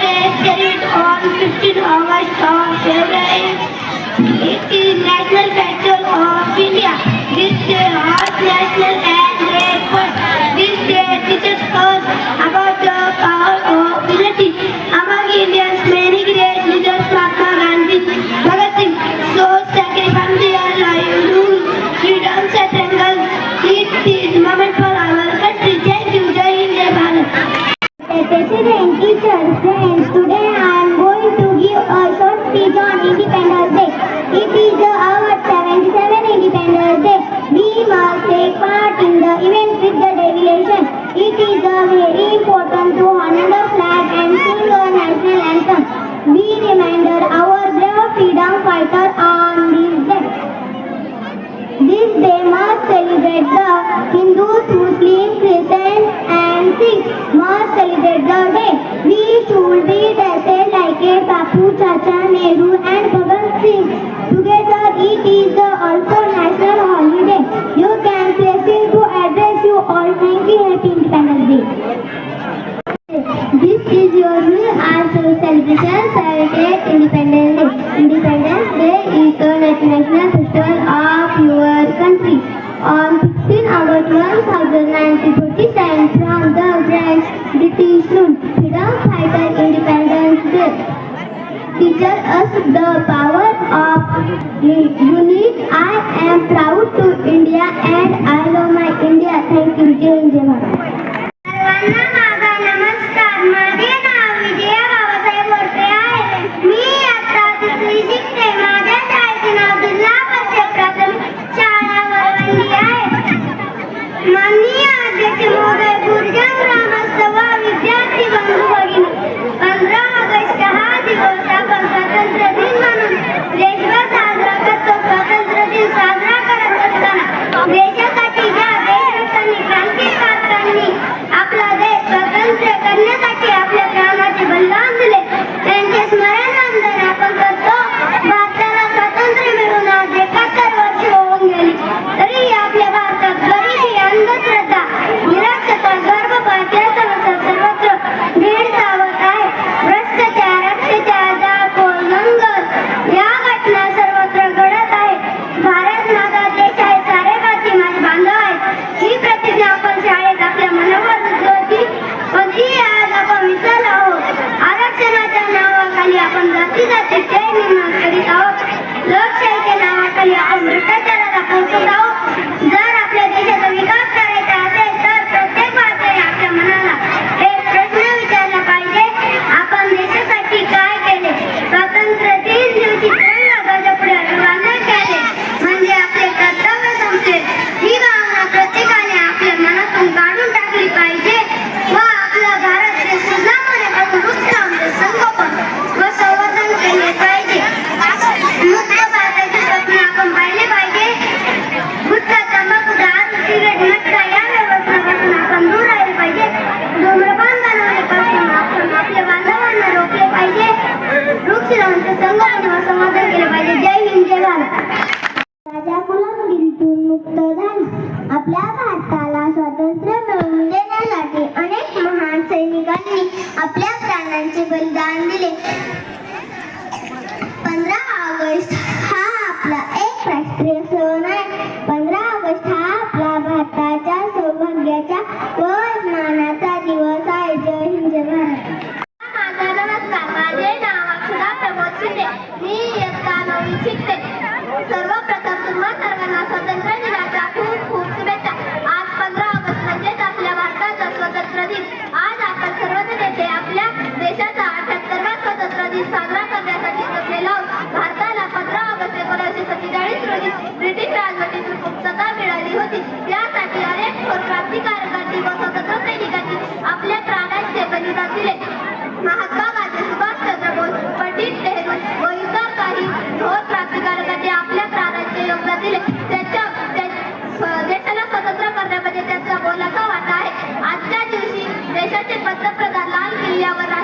birthday on 15 August or February. It is National Festival of India. This day, all national and President, teachers, friends, today I am going to give a short speech on Independence Day. It is our 77th Independence Day. We must take part in the event with the deviation. It is very important to honor the flag and sing the national anthem. Be reminded our would be tested like a Bapu, Chacha, Nehru and Bhagat Singh. Together it is the also national holiday. You can place it to address you all. Thank you. Happy Independence Day. This is your new answer celebration. 1947, from the French British rule, freedom fighter Independence Day, teaches us the power of सर्वांना स्वातंत्र्य दिनाच्या खूप खूप शुभेच्छा. आज पंधरा August म्हणजेच आपल्या भारताचा स्वतंत्र दिन. आज आपण सर्वच नेते आपल्या देशाचा अठ्याहत्तरवा स्वतंत्र दिन साजरा करण्यासाठी जमलेलो भारताला पंधरा ऑगस्ट एकोणीसशे सत्तेचाळीस रोजी ब्रिटिश राजवटीतून मुक्तता मिळाली होती. त्यासाठी अनेक क्रांतिकारक देशाचे पंतप्रधान लाल किल्ल्यावर